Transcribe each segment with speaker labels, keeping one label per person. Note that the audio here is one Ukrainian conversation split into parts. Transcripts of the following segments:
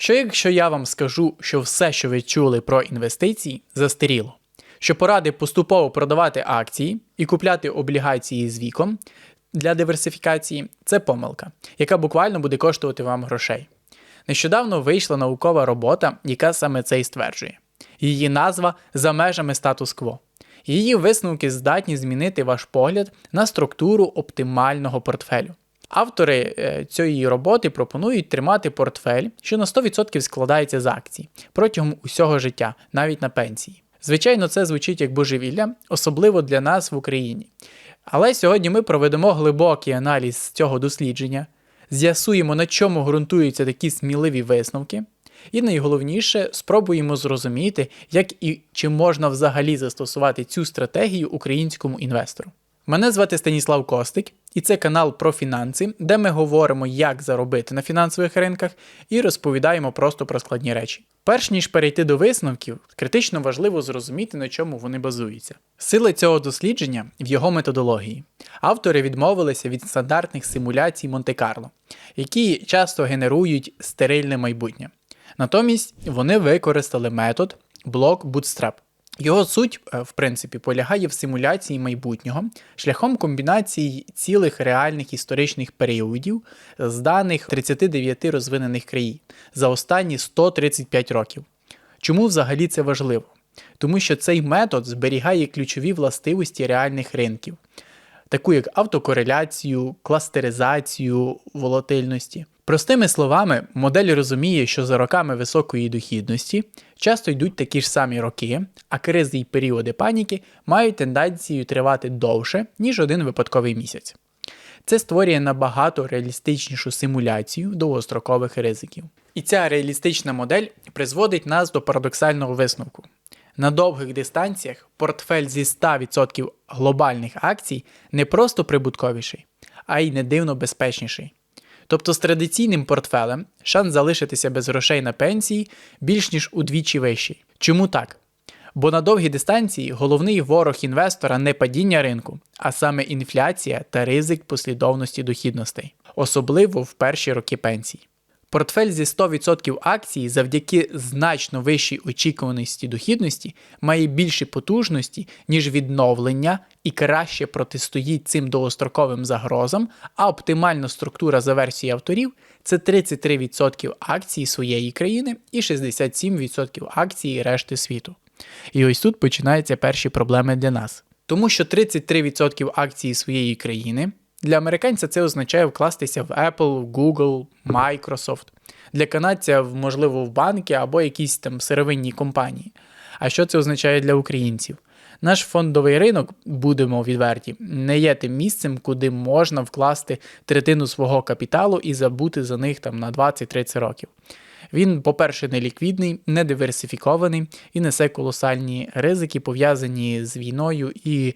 Speaker 1: Що якщо я вам скажу, що все, що ви чули про інвестиції, застаріло? Що поради поступово продавати акції і купляти облігації з віком для диверсифікації це помилка, яка буквально буде коштувати вам грошей. Нещодавно вийшла наукова робота, яка саме це і стверджує. Її назва за межами статус-кво. Її висновки здатні змінити ваш погляд на структуру оптимального портфелю. Автори е, цієї роботи пропонують тримати портфель, що на 100% складається з акцій протягом усього життя, навіть на пенсії. Звичайно, це звучить як божевілля, особливо для нас в Україні. Але сьогодні ми проведемо глибокий аналіз цього дослідження, з'ясуємо, на чому ґрунтуються такі сміливі висновки, і найголовніше спробуємо зрозуміти, як і чи можна взагалі застосувати цю стратегію українському інвестору. Мене звати Станіслав Костик, і це канал про фінанси, де ми говоримо, як заробити на фінансових ринках, і розповідаємо просто про складні речі. Перш ніж перейти до висновків, критично важливо зрозуміти, на чому вони базуються. Сила цього дослідження в його методології. Автори відмовилися від стандартних симуляцій Монте-Карло, які часто генерують стерильне майбутнє. Натомість вони використали метод блок Bootstrap. Його суть, е, в принципі, полягає в симуляції майбутнього шляхом комбінації цілих реальних історичних періодів з даних 39 розвинених країн за останні 135 років. Чому взагалі це важливо? Тому що цей метод зберігає ключові властивості реальних ринків, таку як автокореляцію, кластеризацію волатильності. Простими словами, модель розуміє, що за роками високої дохідності часто йдуть такі ж самі роки, а кризи й періоди паніки мають тенденцію тривати довше, ніж один випадковий місяць. Це створює набагато реалістичнішу симуляцію довгострокових ризиків. І ця реалістична модель призводить нас до парадоксального висновку. На довгих дистанціях портфель зі 100% глобальних акцій не просто прибутковіший, а й не дивно безпечніший. Тобто з традиційним портфелем шанс залишитися без грошей на пенсії більш ніж удвічі вищий. Чому так? Бо на довгій дистанції головний ворог інвестора не падіння ринку, а саме інфляція та ризик послідовності дохідностей, особливо в перші роки пенсії. Портфель зі 100% акцій завдяки значно вищій очікуваності дохідності має більші потужності, ніж відновлення і краще протистоїть цим довгостроковим загрозам, а оптимальна структура за версією авторів це 33% акцій своєї країни і 67% акцій решти світу. І ось тут починаються перші проблеми для нас. Тому що 33% акцій своєї країни для американця це означає вкластися в Apple, Google, Microsoft. Для канадця, можливо, в банки або якісь там сировинні компанії. А що це означає для українців? Наш фондовий ринок, будемо відверті, не є тим місцем, куди можна вкласти третину свого капіталу і забути за них там на 20-30 років. Він, по-перше, не ліквідний, не диверсифікований і несе колосальні ризики, пов'язані з війною і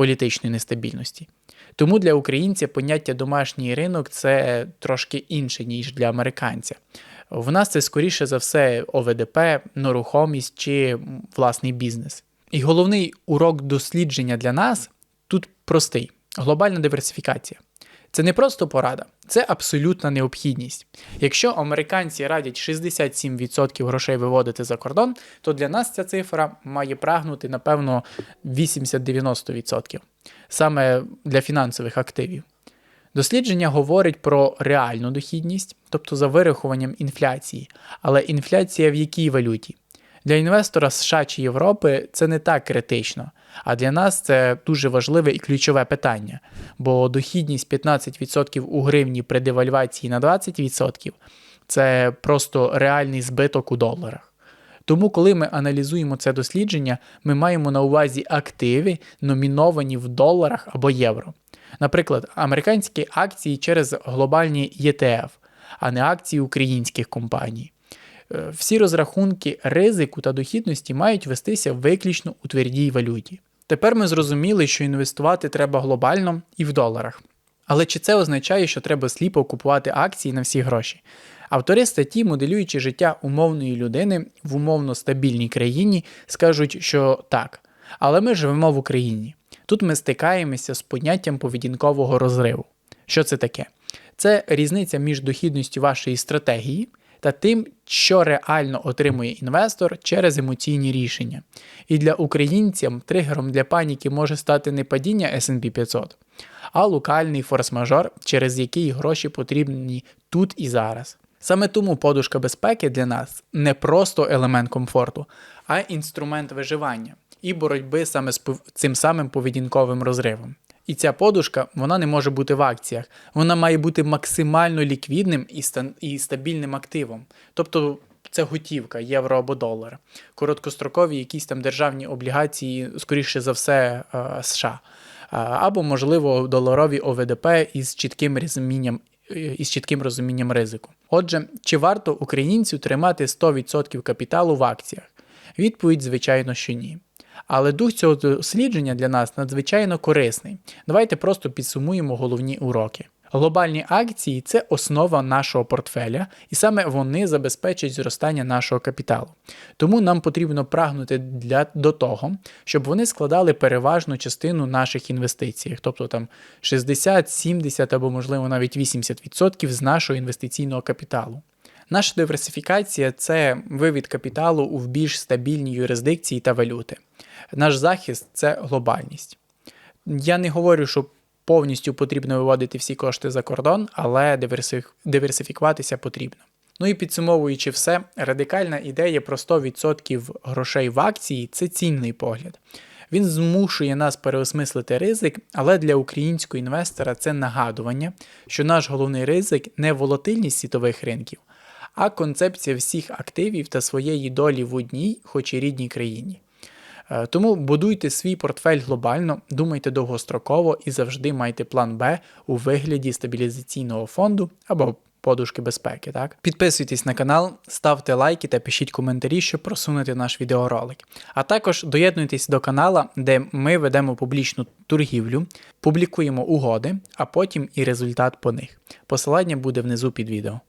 Speaker 1: політичною нестабільності. Тому для українця поняття домашній ринок це трошки інше, ніж для американця. В нас це скоріше за все ОВДП, нерухомість чи власний бізнес. І головний урок дослідження для нас тут простий: глобальна диверсифікація. Це не просто порада, це абсолютна необхідність. Якщо американці радять 67% грошей виводити за кордон, то для нас ця цифра має прагнути, напевно, 80-90% саме для фінансових активів. Дослідження говорить про реальну дохідність, тобто за вирахуванням інфляції, але інфляція в якій валюті? Для інвестора США чи Європи це не так критично, а для нас це дуже важливе і ключове питання, бо дохідність 15% у гривні при девальвації на 20% це просто реальний збиток у доларах. Тому, коли ми аналізуємо це дослідження, ми маємо на увазі активи, номіновані в доларах або євро. Наприклад, американські акції через глобальні ETF, а не акції українських компаній. Е, всі розрахунки ризику та дохідності мають вестися виключно у твердій валюті. Тепер ми зрозуміли, що інвестувати треба глобально і в доларах. Але чи це означає, що треба сліпо купувати акції на всі гроші? Автори статті, моделюючи життя умовної людини в умовно стабільній країні, скажуть, що так. Але ми живемо в Україні. Тут ми стикаємося з поняттям поведінкового розриву. Що це таке? Це різниця між дохідністю вашої стратегії та тим, що реально отримує інвестор через емоційні рішення. І для українців тригером для паніки може стати не падіння S&P 500, а локальний форс-мажор, через який гроші потрібні тут і зараз. Саме тому подушка безпеки для нас не просто елемент комфорту, а інструмент виживання і боротьби саме з цим самим поведінковим розривом. І ця подушка вона не може бути в акціях, вона має бути максимально ліквідним і, стабільним активом. Тобто це готівка, євро або долар, короткострокові якісь там державні облігації, скоріше за все, е, США, або, можливо, доларові ОВДП із чітким розумінням е, із чітким розумінням ризику. Отже, чи варто українцю тримати 100% капіталу в акціях? Відповідь, звичайно, що ні. Але дух цього дослідження для нас надзвичайно корисний. Давайте просто підсумуємо головні уроки. Глобальні акції це основа нашого портфеля, і саме вони забезпечать зростання нашого капіталу. Тому нам потрібно прагнути для, до того, щоб вони складали переважну частину наших інвестицій, тобто там 60, 70 або можливо навіть 80% з нашого інвестиційного капіталу. Наша диверсифікація це вивід капіталу у більш стабільні юрисдикції та валюти. Наш захист це глобальність. Я не говорю, що повністю потрібно виводити всі кошти за кордон, але диверсифікуватися потрібно. Ну і підсумовуючи все, радикальна ідея про 100% грошей в акції це цінний погляд. Він змушує нас переосмислити ризик, але для українського інвестора це нагадування, що наш головний ризик не волатильність світових ринків, а концепція всіх активів та своєї долі в одній, хоч і рідній країні. Е, Тому будуйте свій портфель глобально, думайте довгостроково і завжди майте план Б у вигляді стабілізаційного фонду або подушки безпеки. Так? Підписуйтесь на канал, ставте лайки та пишіть коментарі, щоб просунути наш відеоролик. А також доєднуйтесь до канала, де ми ведемо публічну торгівлю, публікуємо угоди, а потім і результат по них. Посилання буде внизу під відео.